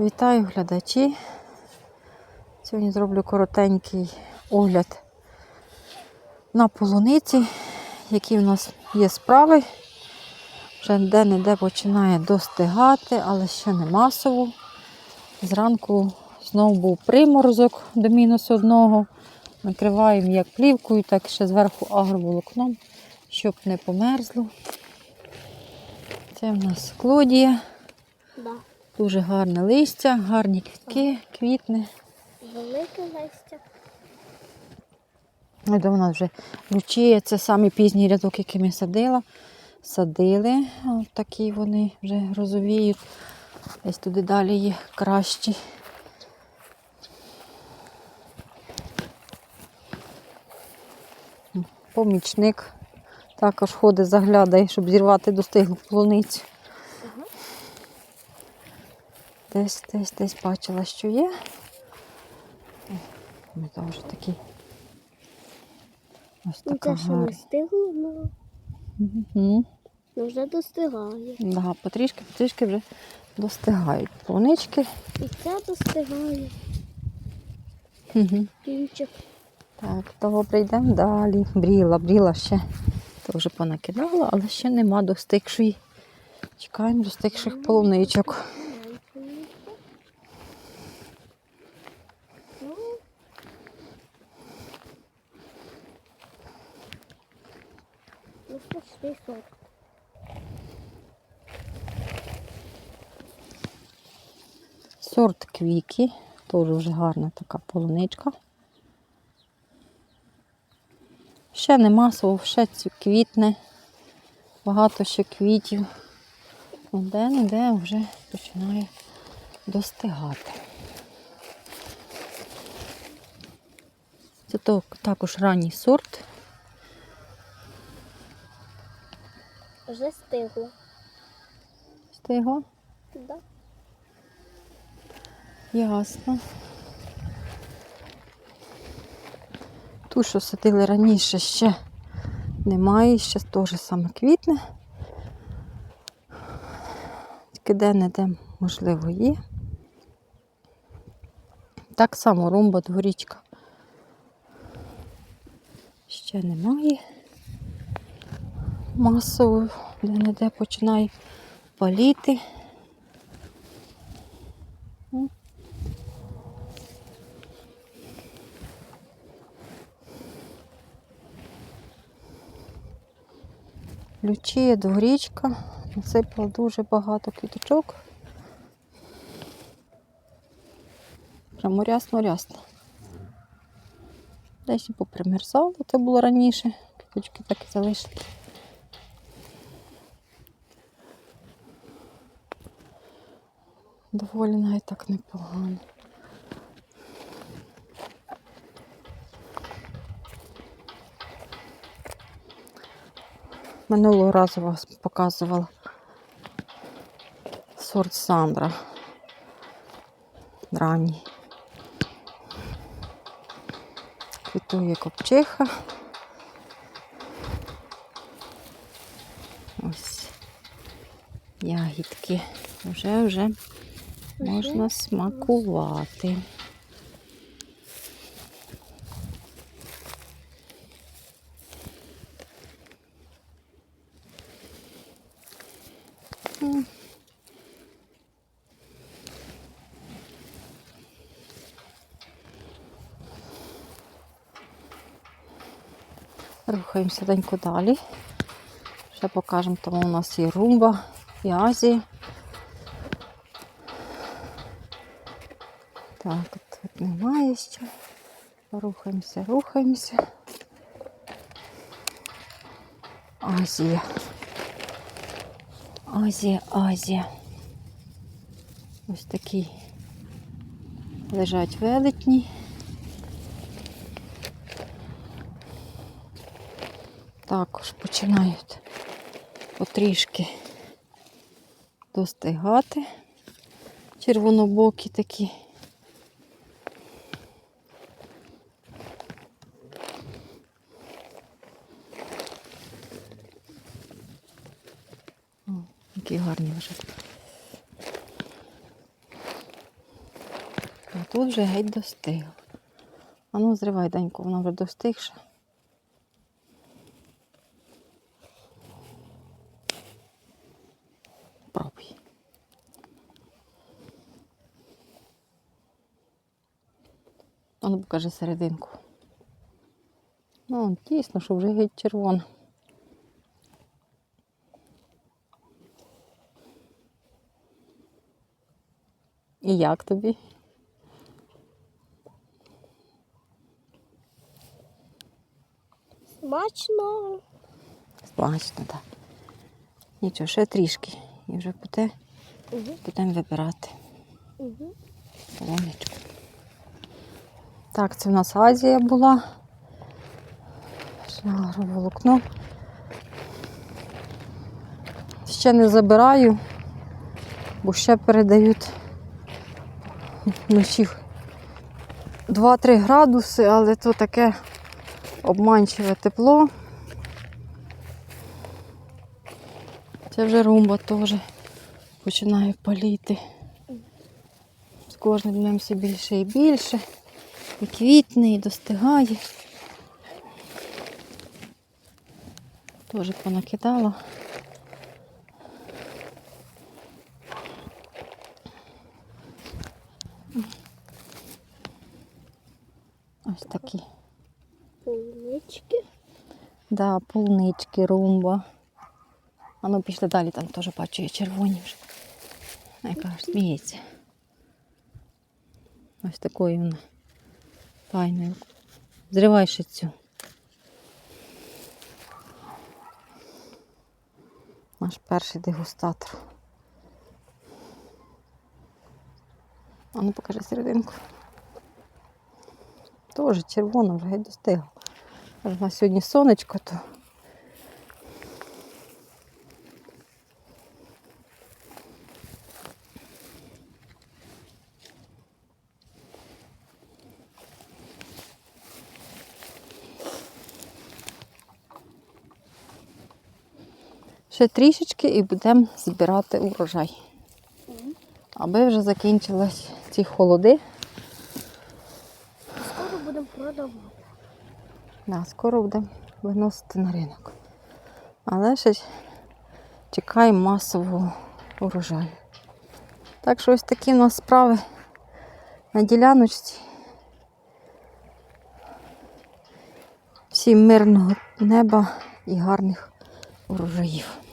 Вітаю глядачі. Сьогодні зроблю коротенький огляд на полуниці, які в нас є справи. Вже де-не-де починає достигати, але ще не масово. Зранку знову був приморозок до мінус одного. Накриваємо як плівкою, так і ще зверху агроволокном, щоб не померзло. Це в нас клодія. Дуже гарне листя, гарні квітки, квітне. Велике листя. Ось до вона вже лючіє. Це самий пізній рядок, який ми садила. Садили. Ось такі вони вже розовіють. Десь туди далі є кращі. Помічник також ходить, заглядає, щоб зірвати достиглу полуницю. Десь, десь, десь бачила, що є. Ми теж такі. Ось Ну, така це ще не гарна. стигло, Угу. ну вже достигає. Да, потрішки, потрішки вже достигають полунички. І це достигає. Угу. Кінчик. Так, добре, йдемо далі. Бріла, бріла ще. То вже понакидала, але ще нема достигшої. Чекаємо достигших полуничок. Маленький. Ну, ну. Сорт квіки. Теж вже гарна така полуничка. Ще не масово, ще квітне. Багато ще квітів. Де-не-де вже починає достигати. Це також ранній сорт. Вже стигло. Стигло. Да. Ясно. Ту, що садили раніше, ще немає, ще теж саме квітне. Тільки де-не-де, можливо, є. Так само румба дворічка. Ще немає. Масово де-не-де починає паліти. Лючіє дворічка, насипала дуже багато квіточок. Прямо рясно-рясно. Десь і попримерзало, це було раніше. Квіточки так і залишили. Доволі навіть так непогано. Минулого разу вас показувала сорт Сандра. Ранній. Квітує копчиха. Ось ягідки. Вже вже можна смакувати. Рухаємося денько далі. Ще покажемо, тому у нас є румба і Азія. Так, тут немає ще. Рухаємося, рухаємося. Азія. Азія, Азія. Ось такі лежать велетні. Також починають потрішки достигати. Червонобокі такі. Які гарні вже. А тут вже геть достигло. А ну, зривай, Данько, вона вже достигша. Пробуй. А ну покажи серединку. Ну, тісно, що вже геть червона. І як тобі? Смачно. Смачно, так. Нічого, ще трішки. І вже буде, Угу. будемо вибирати Угу. Так, це в нас Азія була. Ще агроволокно. Ще не забираю, бо ще передають вночі 2-3 градуси, але то таке обманчиве тепло. Це вже румба теж починає паліти. З кожним днем все більше і більше. І квітне, і достигає. Теж понакидала. Ось такі. Полунички. Да, полунички, румба. А ну пішли далі, там теж бачу є червоні вже. Яка ж сміється. Ось такою вона. Файною. Зривай ще цю. Наш перший дегустатор. А ну покажи серединку. Тоже червона вже геть достигла. Аж на сьогодні сонечко, то ще трішечки і будемо збирати урожай. Аби вже закінчились ці холоди. Скоро будемо продавати. Да, скоро будемо виносити на ринок. Але ще чекаємо масового урожаю. Так що ось такі в нас справи на діляночці. Всім мирного неба і гарних урожаїв.